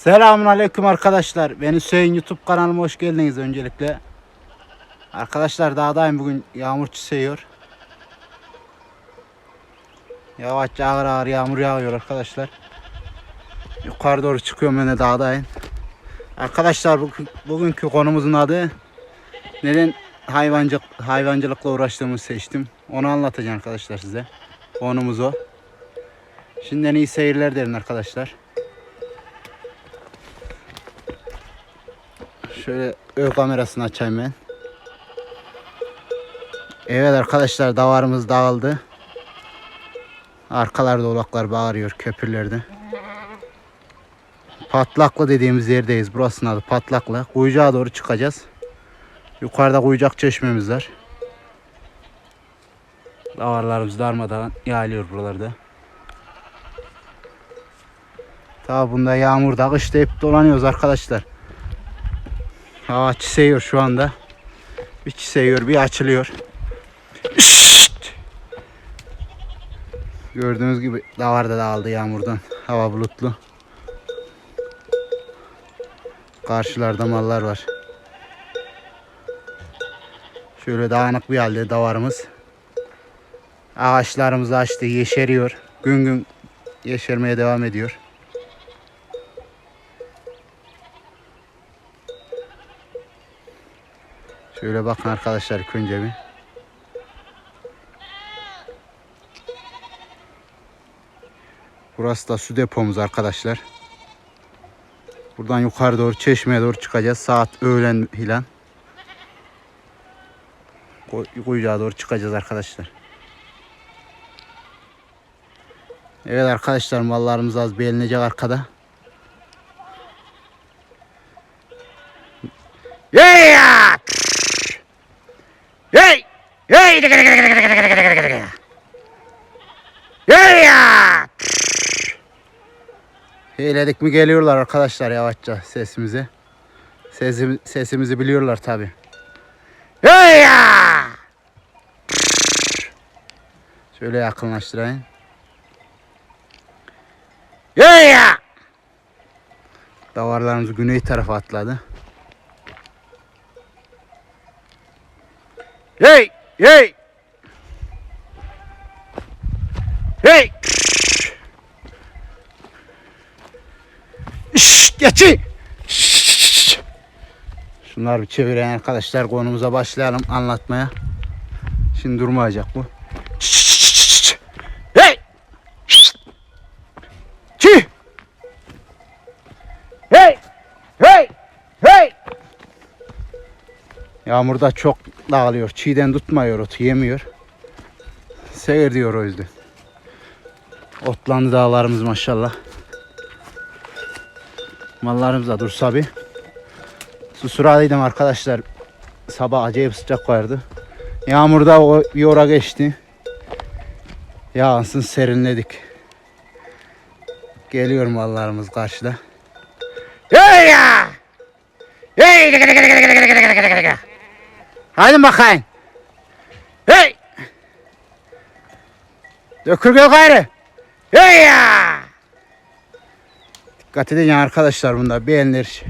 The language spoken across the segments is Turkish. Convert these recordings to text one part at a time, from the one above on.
Selamun Aleyküm arkadaşlar. Benim Hüseyin YouTube kanalıma hoş geldiniz öncelikle. Arkadaşlar dağdayım bugün yağmur çiseyor. Yavaşça ağır ağır yağmur yağıyor arkadaşlar. Yukarı doğru çıkıyorum ben de dağdayım. Arkadaşlar bugün, bugünkü konumuzun adı neden hayvancılık, hayvancılıkla uğraştığımı seçtim. Onu anlatacağım arkadaşlar size. Konumuz o. Şimdiden iyi seyirler derin arkadaşlar. Şöyle ön kamerasını açayım ben. Evet arkadaşlar davarımız dağıldı. Arkalarda olaklar bağırıyor köpürlerde. Patlaklı dediğimiz yerdeyiz. Burasının adı Patlaklı. Kuyucağa doğru çıkacağız. Yukarıda kuyucak çeşmemiz var. Davarlarımız darmadan yayılıyor buralarda. Tabi bunda yağmurda kışta hep dolanıyoruz arkadaşlar. Hava çiseyor şu anda. Bir çiseyor bir açılıyor. Şşt! Gördüğünüz gibi davar da dağıldı yağmurdan. Hava bulutlu. Karşılarda mallar var. Şöyle dağınık bir halde davarımız. Ağaçlarımız açtı, yeşeriyor. Gün gün yeşermeye devam ediyor. Şöyle bakın arkadaşlar önce bir. Burası da su depomuz arkadaşlar. Buradan yukarı doğru çeşmeye doğru çıkacağız. Saat öğlen filan. Kuyucağa doğru çıkacağız arkadaşlar. Evet arkadaşlar mallarımız az beğenilecek arkada. Yeah! Hey! Hey! Yeah! Heyledik mi geliyorlar arkadaşlar yavaşça sesimizi. Sesimi, sesimizi biliyorlar tabi. Şöyle yakınlaştırayım. Davarlarımız güney tarafa atladı. Hey! Hey! Hey! Geçin! Şunları bir çevirelim arkadaşlar. Konumuza başlayalım anlatmaya. Şimdi durmayacak bu. Hey! Çi! Hey! Hey! Hey! Yağmurda çok dağılıyor. Çiğden tutmuyor otu yemiyor. Seyir diyor o yüzden. Otlandı dağlarımız maşallah. Mallarımız da dursa bir. Susuralıydım arkadaşlar. Sabah acayip sıcak vardı. Yağmurda o bir ora geçti. Yağınsın serinledik. Geliyor mallarımız karşıda. Hadi bakayım. Hey! Dökül gel gayrı. Hey ya! Dikkat edin arkadaşlar bunda beğenilir.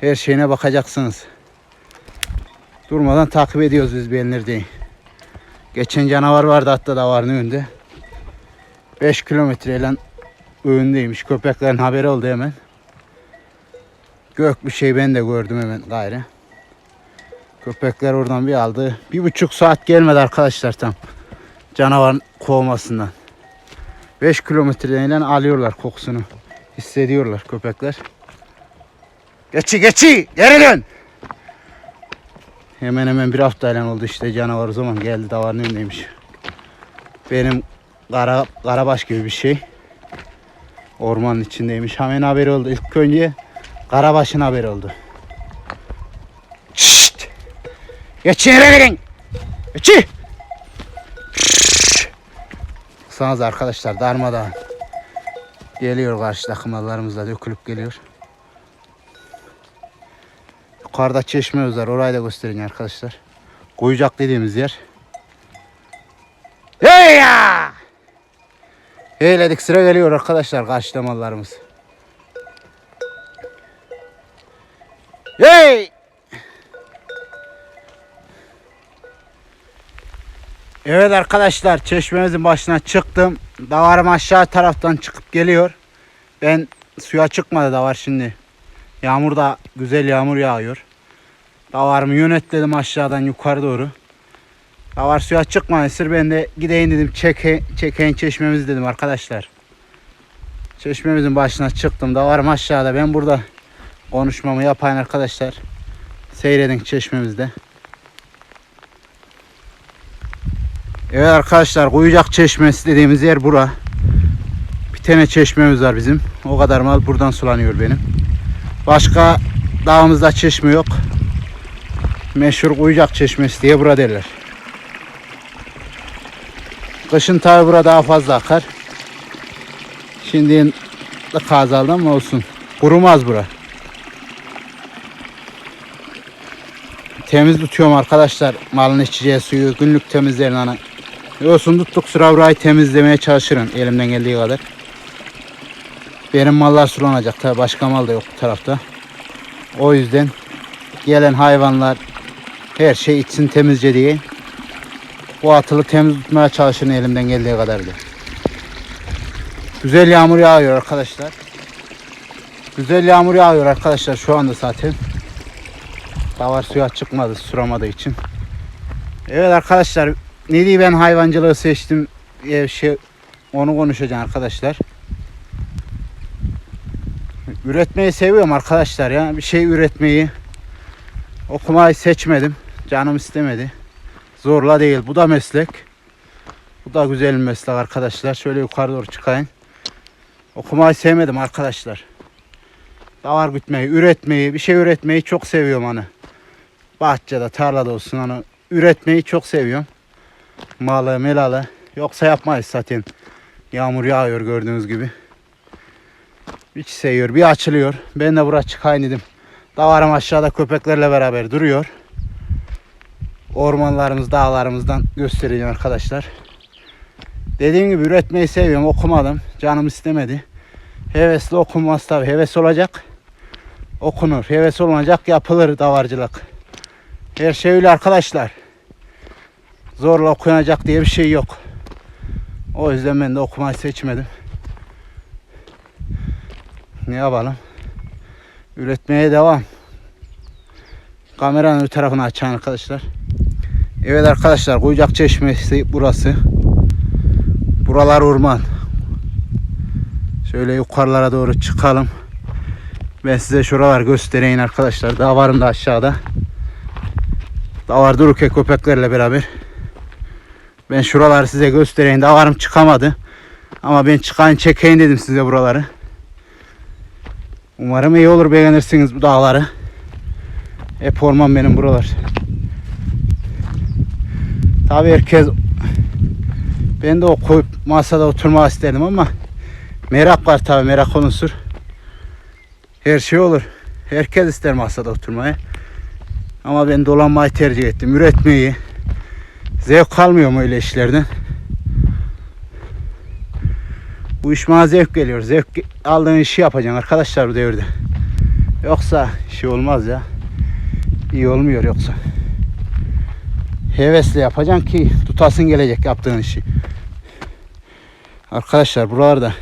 Her şeyine bakacaksınız. Durmadan takip ediyoruz biz beğenilir diye. Geçen canavar vardı hatta davarın önünde. 5 kilometreyle önündeymiş. Köpeklerin haberi oldu hemen. Gök bir şey ben de gördüm hemen gayrı. Köpekler oradan bir aldı. Bir buçuk saat gelmedi arkadaşlar tam. Canavarın kovmasından. 5 kilometreyle alıyorlar kokusunu. Hissediyorlar köpekler. Geçi geçi geri dön. Hemen hemen bir haftayla oldu işte canavar o zaman geldi davarın önündeymiş. Benim kara, karabaş gibi bir şey. Ormanın içindeymiş. Hemen haberi oldu. İlk önce karabaşın haberi oldu. Şşt! Geçin yere gidin. Geçin. Baksanıza arkadaşlar darmadan. Geliyor karşıdaki mallarımız da dökülüp geliyor. Yukarıda çeşme var. Orayı da göstereyim arkadaşlar. Koyacak dediğimiz yer. Hey ya! Heyledik sıra geliyor arkadaşlar karşıda mallarımız. Hey! Evet arkadaşlar çeşmemizin başına çıktım. Davarım aşağı taraftan çıkıp geliyor. Ben suya çıkmadı davar şimdi. Yağmur da güzel yağmur yağıyor. Davarımı yönetledim aşağıdan yukarı doğru. Davar suya çıkmadı. Sır ben de gideyim dedim çeke, çekeyin çeşmemizi dedim arkadaşlar. Çeşmemizin başına çıktım. Davarım aşağıda. Ben burada konuşmamı yapayım arkadaşlar. Seyredin çeşmemizde. Evet arkadaşlar Kuyucak Çeşmesi dediğimiz yer bura. Bir tane çeşmemiz var bizim. O kadar mal buradan sulanıyor benim. Başka dağımızda çeşme yok. Meşhur Kuyucak Çeşmesi diye bura derler. Kışın tabi burada daha fazla akar. Şimdi lık azaldı ama olsun. Kurumaz bura. Temiz tutuyorum arkadaşlar malın içeceği suyu günlük temizlerin ana. Olsun tuttuk sıra temizlemeye çalışırım elimden geldiği kadar. Benim mallar sulanacak tabi başka mal da yok bu tarafta. O yüzden gelen hayvanlar her şey içsin temizce diye bu atılı temiz tutmaya çalışırım elimden geldiği kadar da. Güzel yağmur yağıyor arkadaşlar. Güzel yağmur yağıyor arkadaşlar şu anda zaten. Davar suya çıkmadı suramadığı için. Evet arkadaşlar ne diye ben hayvancılığı seçtim diye şey onu konuşacağım arkadaşlar. Üretmeyi seviyorum arkadaşlar ya. Bir şey üretmeyi okumayı seçmedim. Canım istemedi. Zorla değil. Bu da meslek. Bu da güzel bir meslek arkadaşlar. Şöyle yukarı doğru çıkayım. Okumayı sevmedim arkadaşlar. Davar gütmeyi, üretmeyi, bir şey üretmeyi çok seviyorum hani. Bahçede, tarlada olsun hani üretmeyi çok seviyorum. Malı, melalı. Yoksa yapmayız zaten. Yağmur yağıyor gördüğünüz gibi. Bir seviyor, bir açılıyor. Ben de buraya çıkayım dedim. Davarım aşağıda köpeklerle beraber duruyor. Ormanlarımız, dağlarımızdan göstereceğim arkadaşlar. Dediğim gibi üretmeyi seviyorum. Okumadım. Canım istemedi. Hevesli okunmaz tabi. Heves olacak. Okunur. Heves olmayacak yapılır davarcılık. Her şey öyle arkadaşlar. Zorla okunacak diye bir şey yok. O yüzden ben de okumayı seçmedim. Ne yapalım? Üretmeye devam. Kameranın öte tarafını açan arkadaşlar. Evet arkadaşlar Kuyucak Çeşmesi burası. Buralar orman. Şöyle yukarılara doğru çıkalım. Ben size şuralar göstereyim arkadaşlar. Daha varım da aşağıda. Daha var dururken köpeklerle beraber. Ben şuraları size göstereyim. Daha varım çıkamadı. Ama ben çıkayım çekeyim dedim size buraları. Umarım iyi olur beğenirsiniz bu dağları. Hep orman benim buralar. Tabii herkes ben de o koyup masada oturmak istedim ama merak var tabii merak unsur. Her şey olur. Herkes ister masada oturmayı. Ama ben dolanmayı tercih ettim. Üretmeyi. Zevk kalmıyor mu öyle işlerden? Bu iş bana zevk geliyor. Zevk aldığın işi yapacaksın arkadaşlar bu devirde. Yoksa şey olmaz ya. İyi olmuyor yoksa. Hevesle yapacaksın ki tutasın gelecek yaptığın işi. Arkadaşlar buralarda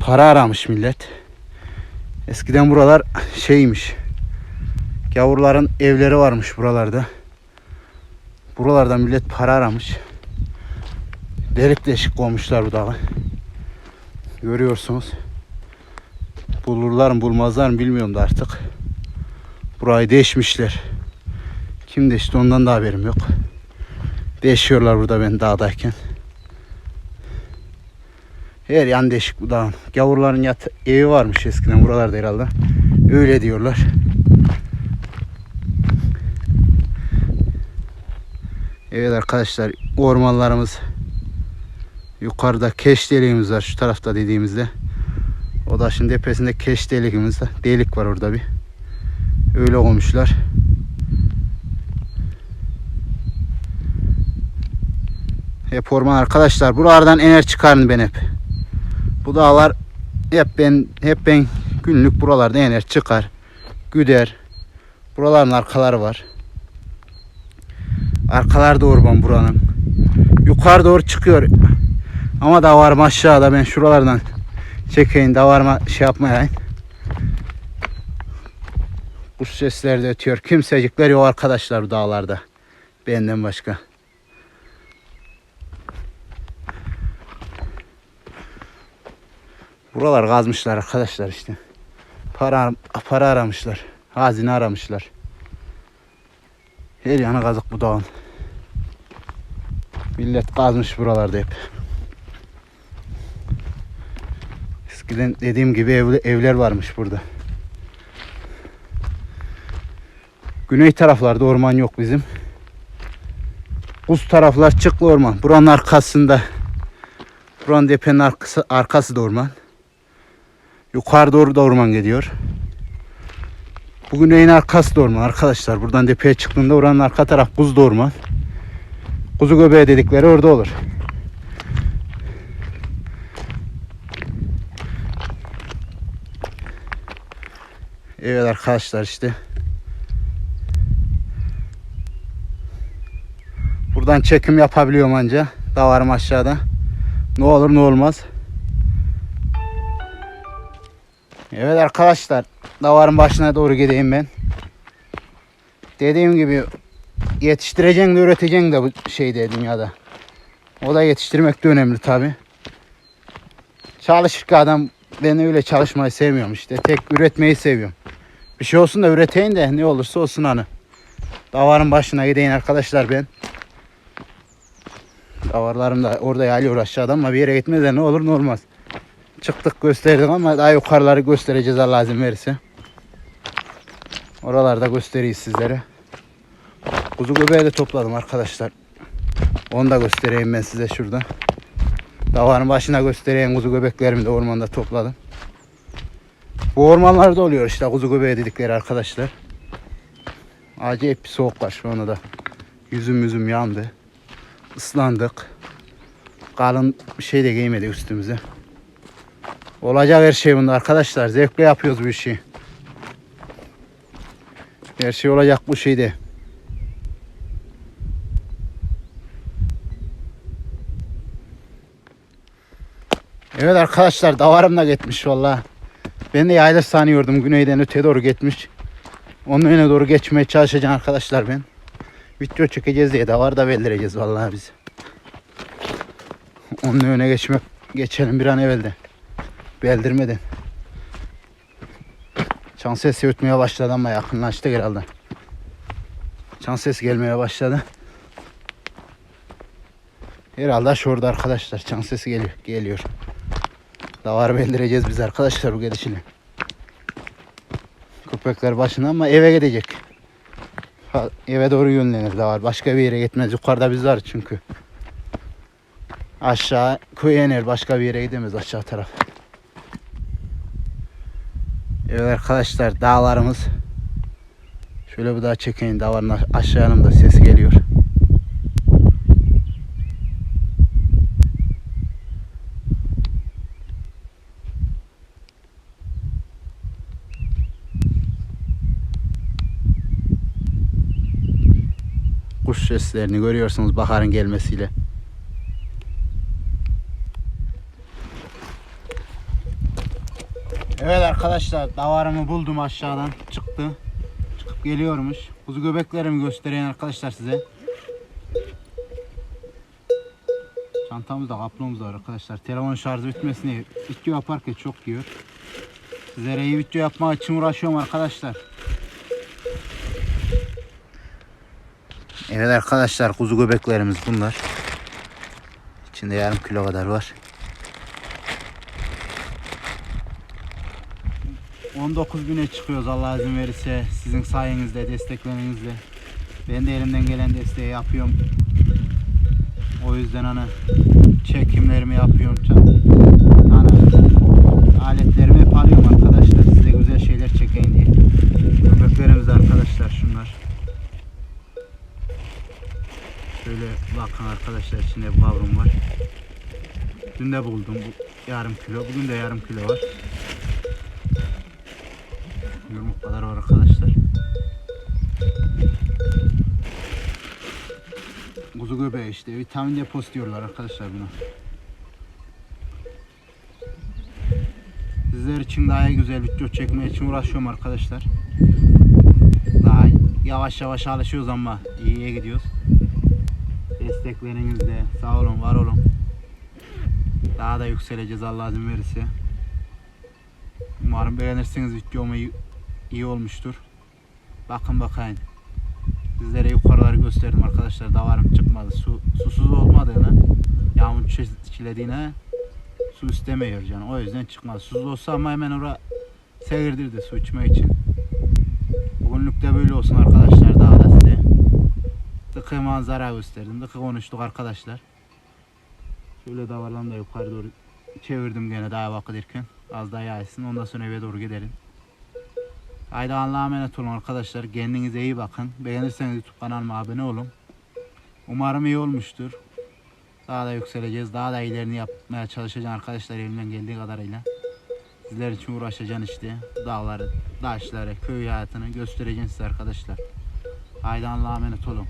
para aramış millet. Eskiden buralar şeymiş. Gavurların evleri varmış buralarda. Buralardan millet para aramış. Delik deşik koymuşlar bu dağı. Görüyorsunuz. Bulurlar mı bulmazlar mı bilmiyorum da artık. Burayı deşmişler. Kim deşti ondan da haberim yok. Deşiyorlar burada ben dağdayken. Her yan deşik bu dağın. Gavurların yat evi varmış eskiden buralarda herhalde. Öyle diyorlar. Evet arkadaşlar ormanlarımız yukarıda keş deliğimiz var şu tarafta dediğimizde. O da şimdi tepesinde keş deliğimiz var. Delik var orada bir. Öyle olmuşlar. Hep orman arkadaşlar. Buralardan ener çıkarın ben hep. Bu dağlar hep ben hep ben günlük buralarda ener çıkar. Güder. Buraların arkaları var. Arkalarda orman buranın. Yukarı doğru çıkıyor. Ama davarım aşağıda. Ben şuralardan çekeyim. Davarıma şey yapmayayım. Kuş sesleri de ötüyor. Kimsecikler yok arkadaşlar bu dağlarda. Benden başka. Buralar kazmışlar arkadaşlar işte. Para, para aramışlar. Hazine aramışlar. Her yanı kazık bu dağın. Millet kazmış buralarda hep. Eskiden dediğim gibi ev, evler varmış burada. Güney taraflarda orman yok bizim. Buz taraflar çıklı orman. Buranın arkasında. Buranın depenin arkası, arkası da orman. Yukarı doğru da orman gidiyor. Bu güneyin arkası da orman arkadaşlar. Buradan tepeye çıktığında oranın arka taraf buz da orman. Kuzu göbeği dedikleri orada olur. Evet arkadaşlar işte. Buradan çekim yapabiliyorum anca. Davarım aşağıda. Ne olur ne olmaz. Evet arkadaşlar. Davarın başına doğru gideyim ben. Dediğim gibi yetiştireceksin de üreteceksin de bu şeyde dünyada. O da yetiştirmek de önemli tabi. Çalışırken adam ben öyle çalışmayı sevmiyorum işte. Tek üretmeyi seviyorum. Bir şey olsun da üreteyim de ne olursa olsun hani. Davarın başına gideyim arkadaşlar ben. Davarlarım da orada yağlıyor aşağıda ama bir yere gitmez ne olur ne olmaz. Çıktık gösterdik ama daha yukarıları göstereceğiz Allah izin verirse. Oralarda göstereyim sizlere. Kuzu göbeği de topladım arkadaşlar. Onu da göstereyim ben size şurada. Davarın başına göstereyim kuzu göbeklerimi de ormanda topladım. Bu ormanlarda oluyor işte kuzu göbeği dedikleri arkadaşlar. Acayip bir soğuk var şu anda da. Yüzüm yüzüm yandı. Islandık. Kalın bir şey de giymedi üstümüze. Olacak her şey bunda arkadaşlar. Zevkle yapıyoruz bu işi. Her şey olacak bu şeyde. Evet arkadaşlar davarım da gitmiş valla. Ben de yayla sanıyordum güneyden öteye doğru gitmiş. Onun önüne doğru geçmeye çalışacağım arkadaşlar ben. Video çekeceğiz diye davar da belirleyeceğiz vallahi biz. Onun önüne geçmek geçelim bir an evvelde. Beldirmeden. Çan sesi ötmeye başladı ama yakınlaştı herhalde. Çan sesi gelmeye başladı. Herhalde şurada arkadaşlar çan sesi geliyor. geliyor. Davar beldireceğiz biz arkadaşlar bu gidişle. Köpekler başında ama eve gidecek. Ha, eve doğru yönlenir davar. Başka bir yere gitmez. Yukarıda biz var çünkü. Aşağı köye iner. Başka bir yere gidemez aşağı taraf. Evet arkadaşlar dağlarımız. Şöyle bir daha çekeyim. Dağların aşağı yanımda ses geliyor. Kuş seslerini görüyorsunuz baharın gelmesiyle. Evet arkadaşlar davarımı buldum aşağıdan çıktı. Çıkıp geliyormuş. Kuzu göbeklerimi göstereyim arkadaşlar size. Çantamızda kaplığımız var arkadaşlar. Telefon şarjı bitmesini video yaparken çok yiyor. Sizlere iyi video yapmak için uğraşıyorum arkadaşlar. Evet arkadaşlar kuzu göbeklerimiz bunlar. İçinde yarım kilo kadar var. 19 güne çıkıyoruz Allah izin verirse sizin sayenizde desteklerinizle. Ben de elimden gelen desteği yapıyorum. O yüzden hani çekimlerimi yapıyorum. Hani aletlerimi Şöyle bakın arkadaşlar içinde kavrum var. Dün de buldum bu yarım kilo. Bugün de yarım kilo var. Yumurtalar var arkadaşlar. Kuzu göbeği işte. Vitamin deposu diyorlar arkadaşlar buna. Sizler için daha güzel video çekmeye için uğraşıyorum arkadaşlar. Daha yavaş yavaş alışıyoruz ama iyiye gidiyoruz. Desteklerinizle sağ olun, var olun. Daha da yükseleceğiz Allah izin verirse. Umarım beğenirsiniz videomu iyi, olmuştur. Bakın bakayım. Sizlere yukarıları gösterdim arkadaşlar. Davarım çıkmadı. Su susuz olmadığını, yağmur çi- çilediğine su istemiyor canım. O yüzden çıkmadı. Susuz olsa ama hemen oraya seyirdirdi su içmek için. Bugünlük de böyle olsun arkadaşlar. Daha da dıkı manzara gösterdim. Dıkı konuştuk arkadaşlar. Şöyle davarlarını da yukarı doğru çevirdim gene daha vakit. Az daha yaysın. Ondan sonra eve doğru gidelim. Haydi Allah'a emanet olun arkadaşlar. Kendinize iyi bakın. Beğenirseniz YouTube kanalıma abone olun. Umarım iyi olmuştur. Daha da yükseleceğiz. Daha da iyilerini yapmaya çalışacağım arkadaşlar elimden geldiği kadarıyla. Sizler için uğraşacağım işte. Dağları, taşları, köy hayatını göstereceğim size arkadaşlar. Haydi Allah'a emanet olun.